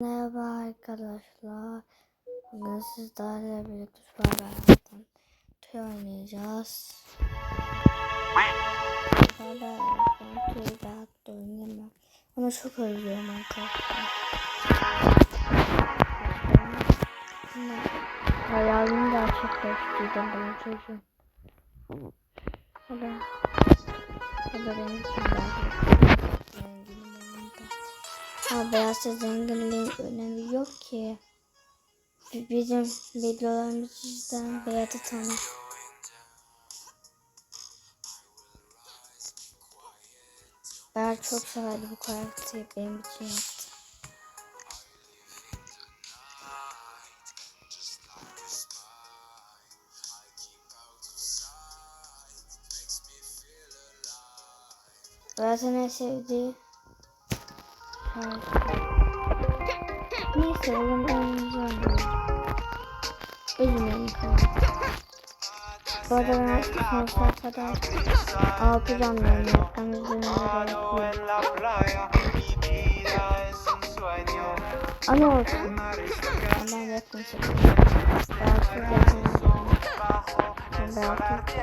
Merhaba arkadaşlar. Bugün sizlerle birlikte hayattan tüy oynayacağız. Ben tüy rahat oynayamam. Ama çok özlüyorum arkadaşlar. Ama Hayalini gerçekleştirdim benim çocuğum. Hadi. Hadi benim için olunca. Ha beyazsa zenginliğin önemi yok ki. Bizim videolarımız yüzden beyazı tanır. Ben çok severdi bu karakteri benim için yaptı. Zaten en sevdiği. Neyse oğlum oynayacağım. Üzülmeyin tamam. Bu arada ben sonsuza kadar altı canlarım yok. Ben üzülmeye Solo gerek yok. en la playa, mi vida es un sueño. Ama olsun. Ben yakın yakın Belki.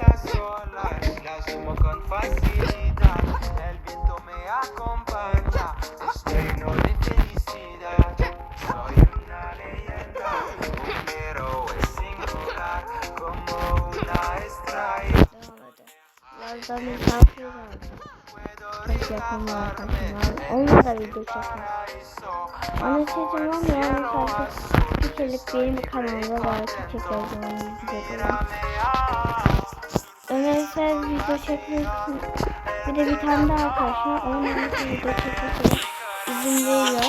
Las olas, las sumo con facilidad, el viento me acompaña, Birazdan misafir Çok yakın var escaparme arkadaşlar. Onunla da video. Anlaşıldı var mı? Yani sadece bir kerelik benim kanalımda belki çekeceğim onu videoları. Ömer'se video çekmek bir de bir tane daha arkadaşlar onun için video çekmek izin veriyor.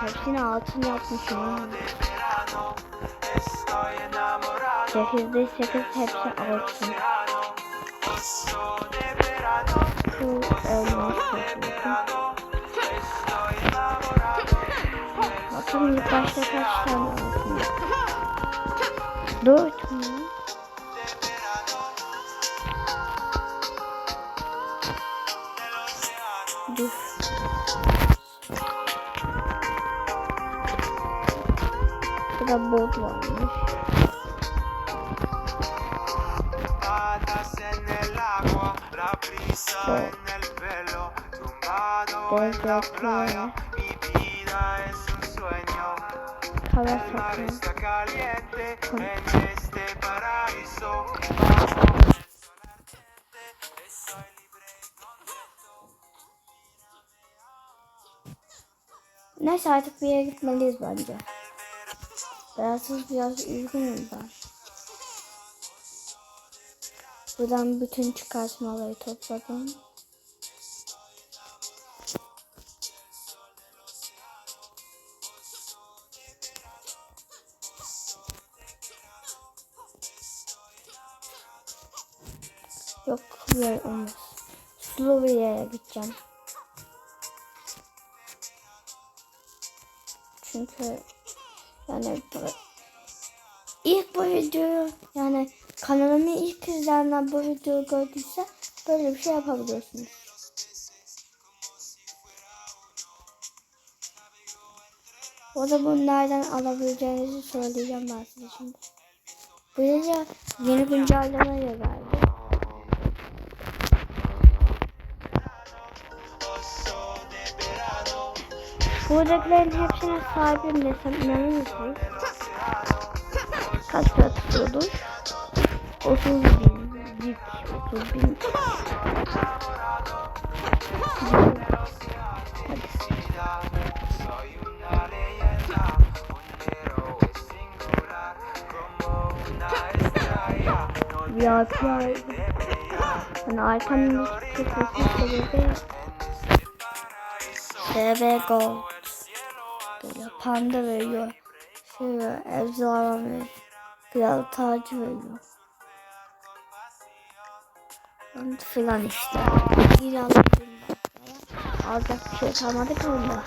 Hepsini altın yapmışım. 8'de 8 hepsi altın. Tu é o nosso. Nossa, minha parte é castada. Doido, mano. Deus. Acabou o sol ardiente, estoy libre y contento. Neyse artık bir yere gitmeliyiz bence. Beyazsız biraz üzgünüm ben. Buradan bütün çıkartmaları topladım. Yok böyle olmaz. Slovenya'ya gideceğim. Çünkü yani ilk bu videoyu yani kanalımı ilk izleyenler bu videoyu gördüyse böyle bir şey yapabiliyorsunuz. O da bunu nereden alabileceğinizi söyleyeceğim ben size şimdi. Böylece yeni güncelleme de geldi. Buradakilerin hepsine sahibim desem inanır mısınız? Kaç lira tutuyordur? 30 bin. Dik 30 bin. Aldım. Yani arkamın çıkması sebebi SB Gold. Böyle panda veriyor. Şey veriyor, ejderha veriyor. Kral tacı veriyor. Onu filan işte. Bir aldım. Alacak bir şey kalmadı ki bunda.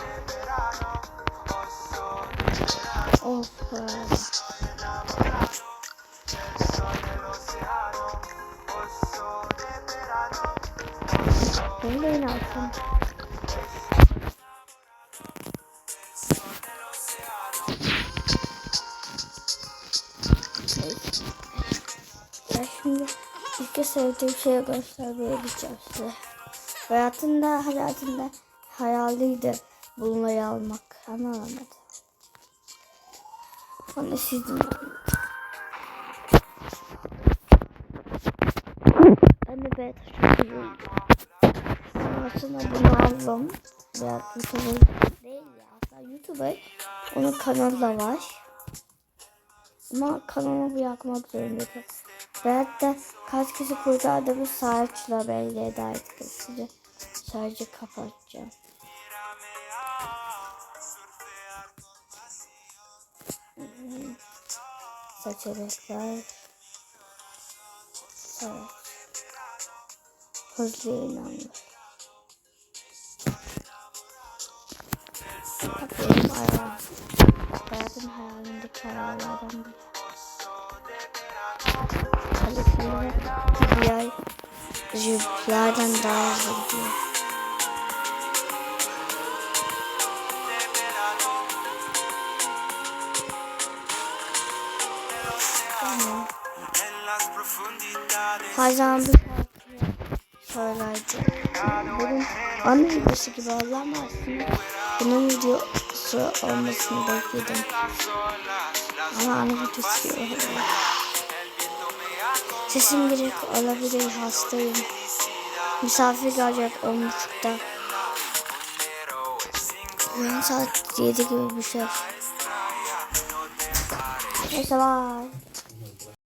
Of. Böyle yine sevdiğim şeyi göstermeye gideceğim size. Hayatında, hayatında hayaliydi bunları almak. Ama alamadı. Onu sizin Ben de beta çok üzüldüm. Sonrasında bunu aldım. Ya YouTuber değil ya. Hatta YouTuber. Onun kanalı da var. Ama kanalı bırakmak zorundayım. Ve hatta kaç kişi kurtardı bu saçla belli eder size. Sadece kapatacağım. Hmm. Seçenekler. Saç. Hızlı inanmış. Benim ayağım. Hayatım hayalimdeki hayallerden biri. Kalesiyle diğer jüplerden daha hızlı gidiyor. Zaman bir söylerdi. Bunun anı videosu gibi ama aslında bunun videosu olmasını bekledim. Ama anı videosu gibi oldu. Sesim girik olabilir hastayım. Misafir gelecek 10.30'da. Yarın saat 7 gibi bir şey. Neyse bye.